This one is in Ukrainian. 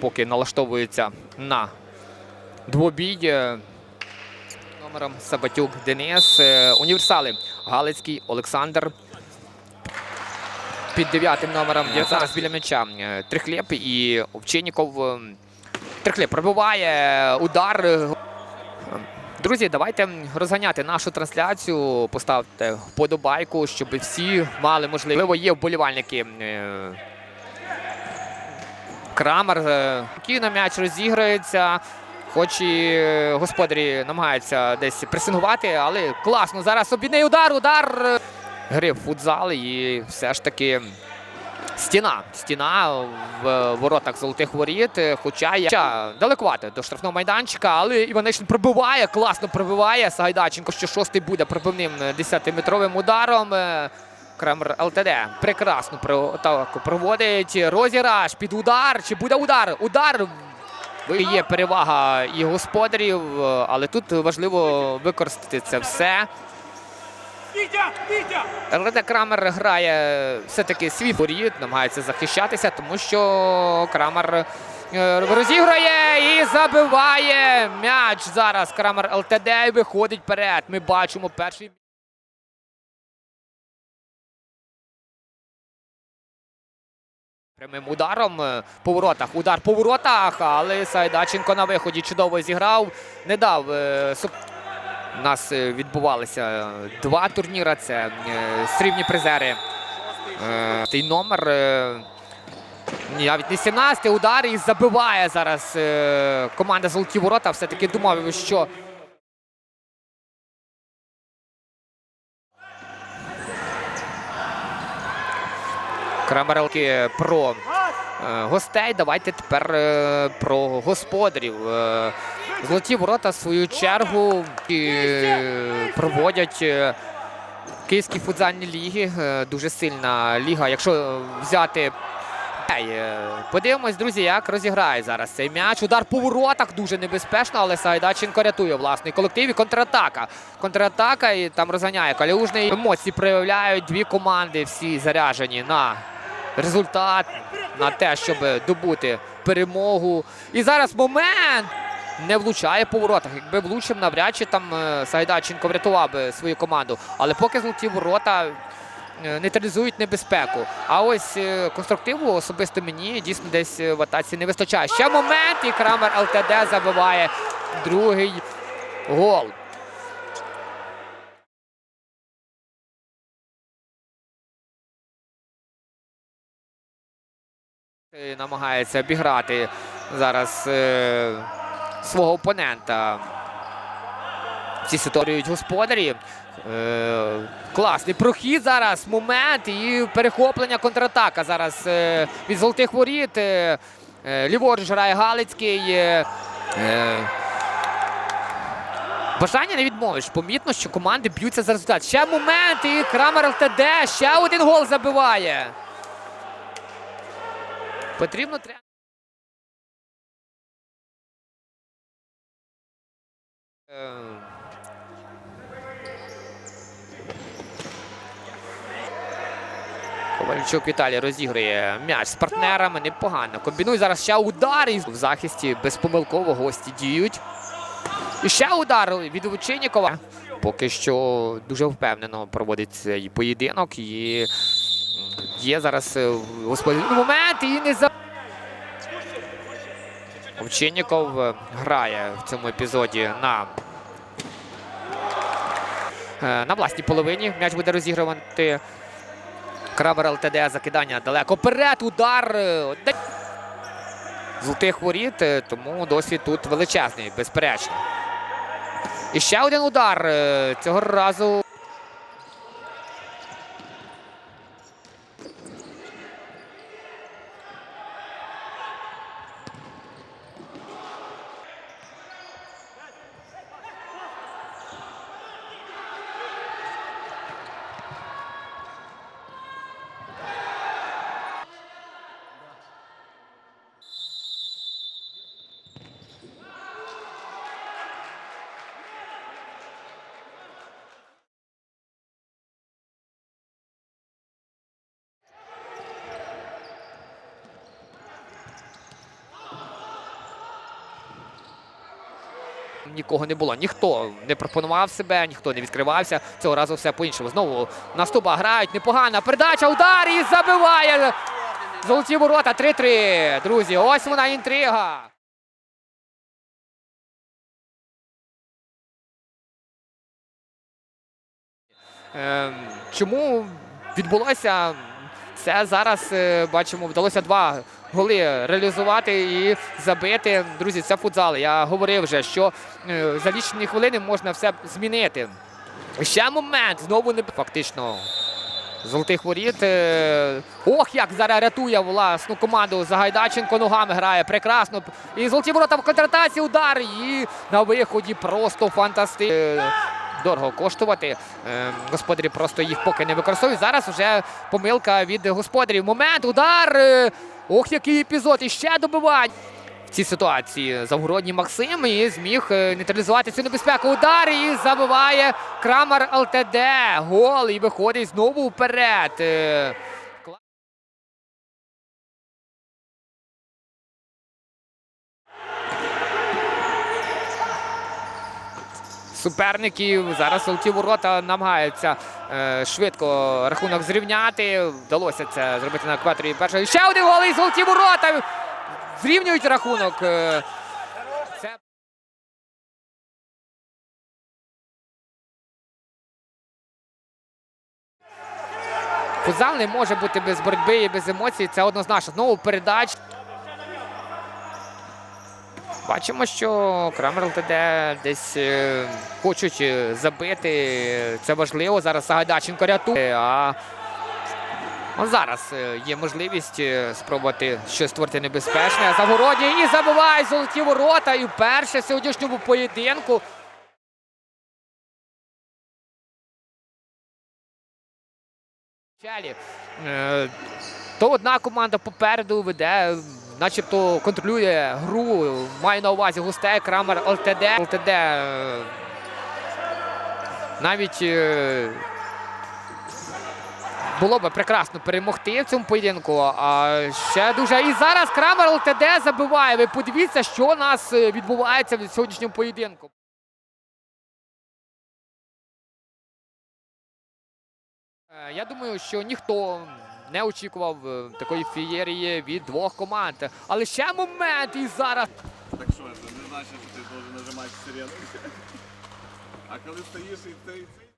Поки налаштовується на двобій. е, Номером Сабатюк Денис. Е, Універсали Галицький Олександр. Під дев'ятим номером є зараз біля м'яча е, Трихлєп і Овчинніков. е, Трихлєп пробиває удар. Друзі, давайте розганяти нашу трансляцію, поставте вподобайку, щоб всі мали можливість. Можливо, є вболівальники. е, Крамер е, спокійно м'яч розіграється. Хоч і е, господарі намагаються десь пресингувати, але класно. Зараз обідний удар, удар. Гри в футзал і все ж таки стіна. Стіна в е, воротах золотих воріт. е, Хоча є Хоча далекувато до штрафного майданчика, але Іванишин пробиває, класно пробиває. Сагайдаченко, що шостий буде пробивним е, 10-метровим ударом. Е, Кремер ЛТД прекрасно проводить. Розіграш під удар. Чи буде удар? Удар. Є перевага і господарів, е, але тут важливо використати це все. Вітя! Крамер грає все-таки свій воріт, намагається захищатися, тому що Крамер е, розіграє і забиває м'яч. Зараз Крамер ЛТД виходить вперед. Ми бачимо перший. Прямим ударом е, по воротах. Удар по воротах, але Сайдаченко на виході чудово зіграв. Не дав. У нас е, відбувалися е, два турніри. Це е, срібні призери. Цей номер. Навіть не 17 удар і забиває зараз команда Золоті ворота. Все-таки думав, що Крамарелки про гостей. Давайте тепер про господарів. Золоті ворота в свою чергу е, проводять е, Київські футзальні ліги. Е, Дуже сильна ліга. Якщо взяти. Подивимось, друзі, як розіграє зараз цей м'яч. Удар по воротах дуже небезпечно, але Сайдаченко рятує власний колектив. І контратака. Контратака і там розганяє Калюжний. Емоції проявляють дві команди, всі заряжені на результат, на те, щоб добути перемогу. І зараз момент не влучає по воротах. Якби влучив, навряд чи там е, Сайдаченко врятував би свою команду. Але поки золоті ворота е, нейтралізують небезпеку. А ось е, конструктиву особисто мені дійсно десь в атаці не вистачає. Ще момент, і Крамер ЛТД забиває другий гол. Намагається обіграти зараз свого опонента. Ці ситуаціюють господарі. Е, класний прохід зараз. Момент і перехоплення контратака зараз е, від золотих воріт. Е, е, ліворуч грає Галицький. Бажання не відмовиш. Помітно, що команди б'ються за результат. Ще момент і Крамер ЛТД. Ще один гол забиває. Потрібно треба. Ковальчук Віталій розігрує м'яч з партнерами. Непогано. Комбінує зараз ще удар. І в захисті безпомилково гості діють. І ще удар від Овчиннікова. Поки що дуже впевнено проводить цей поєдинок. І є зараз е, господи момент і не за. Овчинніков е, грає в цьому епізоді на, е, на власній половині. М'яч буде розігрувати. Крабер ЛТД закидання далеко Перед Удар. е, Золотих воріт, е, тому досвід тут величезний, безперечно. І ще один удар. е, Цього разу нікого не було. Ніхто не пропонував себе, ніхто не відкривався. Цього разу все по-іншому. Знову наступа грають. Непогана передача, удар і забиває. Золоті ворота 3-3. Друзі, ось вона інтрига. Ем, Чому відбулося це зараз? е, Бачимо, вдалося два голи реалізувати і забити. Друзі, це футзал. Я говорив вже, що е, за лічені хвилини можна все змінити. Ще момент. Знову не фактично. Золотих воріт. е, Ох, як зараз рятує власну команду. Загайдаченко ногами грає прекрасно. І золоті ворота в контратації удар. І на виході просто фантастично. Дорого коштувати. Е, Господарі просто їх поки не використовують. Зараз вже помилка від господарів. Момент, удар. е, Ох, який епізод. І ще добивань. В цій ситуації Завгородній Максим і зміг е, нейтралізувати цю небезпеку. Удар і забиває Крамар ЛТД. Гол і виходить знову вперед. Суперників зараз золоті ворота намагаються е, швидко рахунок зрівняти. Вдалося це зробити на екваторі першого. Ще один гол і золоті ворота зрівнюють рахунок. Е, Футзал не може бути без боротьби і без емоцій. Це однозначно. Знову передач. Бачимо, що Крамер ЛТД десь е, хочуть е, забити. Це важливо. Зараз Сагайдаченко рятує. А зараз е, є можливість спробувати щось створити небезпечне. Загороді і забиває золоті ворота. І вперше в сьогоднішньому поєдинку. То одна команда попереду веде, начебто контролює гру. Маю на увазі гостей Крамер ЛТД. ЛТД е, навіть е, було би прекрасно перемогти в цьому поєдинку. А ще дуже. І зараз Крамер ЛТД забиває. Ви подивіться, що у нас е, відбувається в сьогоднішньому поєдинку. Я думаю, що ніхто не очікував е, такої фієрії від двох команд. Але ще момент і зараз. Так що, не значить, що ти должен нажимати сирену. А коли стоїш і ти